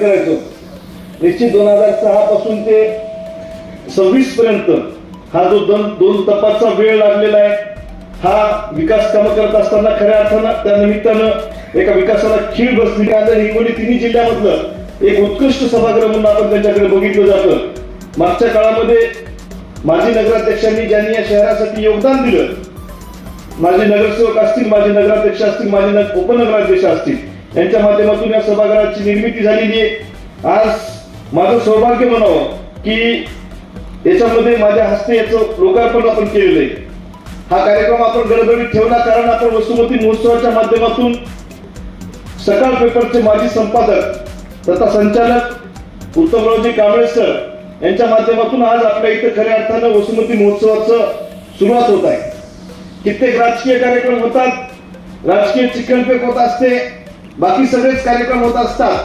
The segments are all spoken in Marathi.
करायचो निश्चित दोन हजार सहा पासून ते सव्वीस पर्यंत हा जो दोन दोन तपासचा वेळ लागलेला आहे हा विकास कामं करत असताना खऱ्या अर्थानं त्या निमित्तानं एका विकासाला खीळ बसली. आता हिंगोली तिन्ही जिल्ह्यामधलं एक उत्कृष्ट सभागृह म्हणून आपण त्यांच्याकडे बघितलं जातं. मागच्या काळामध्ये माजी नगराध्यक्षांनी ज्यांनी या शहरासाठी योगदान दिलं माझे नगरसेवक असतील माझे नगराध्यक्ष असतील माझे उपनगराध्यक्ष असतील यांच्या माध्यमातून या सभागृहाची निर्मिती झालेली आहे. आज माझं सौभाग्य म्हणावं की याच्यामध्ये माझ्या हस्ते याचं लोकार्पण आपण केलेलं आहे. हा कार्यक्रम आपण गडबडीत ठेवला कारण आपण वसुमती महोत्सवाच्या माध्यमातून सकाळ पेपरचे माजी संपादक तथा संचालक उत्तमरावजी कांबळे सर यांच्या माध्यमातून आज आपल्या इथं खऱ्या अर्थानं वसुमती महोत्सवाचं सुरुवात होत आहे. कित्येक राजकीय कार्यक्रम होतात राजकीय चिकनपेक होत असते बाकी सगळेच कार्यक्रम होत असतात.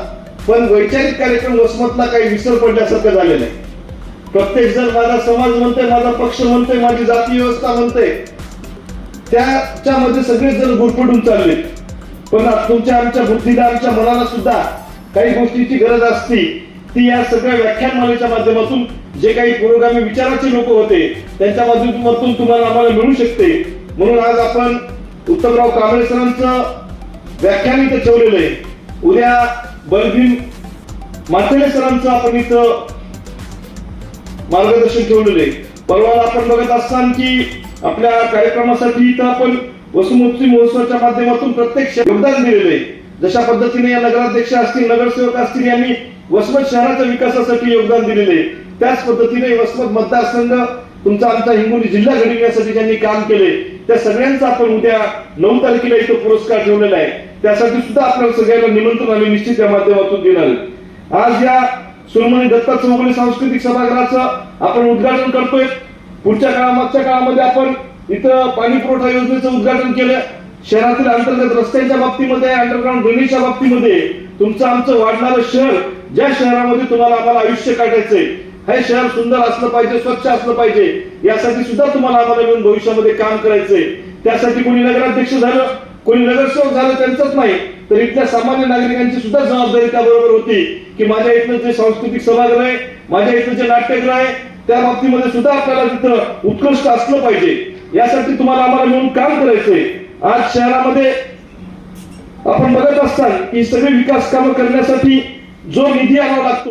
पण वैचारिक कार्यक्रम वसमतला काही विसर पडल्यासारखं झालेलं आहे. प्रत्येक जण माझा समाज म्हणते माझा पक्ष म्हणते माझी जाती व्यवस्था म्हणते त्याच्यामध्ये सगळेच जण गुरफटून चालले पण तुमच्या आमच्या बुद्धीला आमच्या मनाला सुद्धा काही गोष्टीची गरज असती. ती या सगळ्या व्याख्यानमालेच्या माध्यमातून जे काही पुरोगामी विचाराचे लोक होते त्यांच्या माध्यमातून तुम्हाला आम्हाला मिळू शकते. म्हणून आज आपण उत्तमराव कांबळे सरांचं व्याख्यान इथं ठेवलेलं आहे. उद्या बलबीन मातेले सरांचं आपण इथं मार्गदर्शन ठेवलेलं आहे. परवा आपण बघत असताना की आपल्या कार्यक्रमासाठी इथं आपण वसुमोत्सवी महोत्सवाच्या माध्यमातून प्रत्यक्ष योगदान दिलेलं आहे. जशा पद्धतीने या नगराध्यक्ष असतील नगरसेवक असतील यांनी वसमत शहराच्या विकासासाठी योगदान दिलेले आहे. त्याच पद्धतीने वसमत मतदारसंघ तुमचा आमचा हिंगोली जिल्हा घडविण्यासाठी ज्यांनी काम केले त्या सगळ्यांचा आपण उद्या नऊ तारखेला इथं पुरस्कार ठेवलेला आहे. त्यासाठी सुद्धा आपल्याला सगळ्यांना निमंत्रण आम्ही निश्चित या माध्यमातून देणार आहे. आज या सुरमणी दत्ता चौगुले सांस्कृतिक सभागृहाचं आपण उद्घाटन करतोय. पुढच्या काळा मागच्या काळामध्ये आपण इथं पाणी पुरवठा योजनेचं उद्घाटन केलं. शहरातील अंतर्गत रस्त्यांच्या बाबतीमध्ये अंडरग्राऊंड ड्रेनेजच्या बाबतीमध्ये तुमचं आमचं वाढणारं शहर ज्या शहरामध्ये तुम्हाला आम्हाला आयुष्य काढायचंय हे शहर सुंदर असलं पाहिजे स्वच्छ असलं पाहिजे यासाठी सुद्धा तुम्हाला आम्हाला मिळून भविष्यामध्ये काम करायचंय. त्यासाठी कोणी नगराध्यक्ष झालं कोणी नगरसेवक झालं त्यांचंच नाही तर इथल्या सामान्य नागरिकांची सुद्धा जबाबदारी त्याबरोबर होती की माझ्या इथलं जे सांस्कृतिक सभागृह आहे माझ्या इथलं जे नाट्यगृह आहे त्या बाबतीमध्ये सुद्धा आपल्याला तिथं उत्कृष्ट असलं पाहिजे. यासाठी तुम्हाला आम्हाला मिळून काम करायचंय. आज शहरामध्ये आपण बघत असताल की सगळे विकास कामं करण्यासाठी जो निधी आणावा लागतो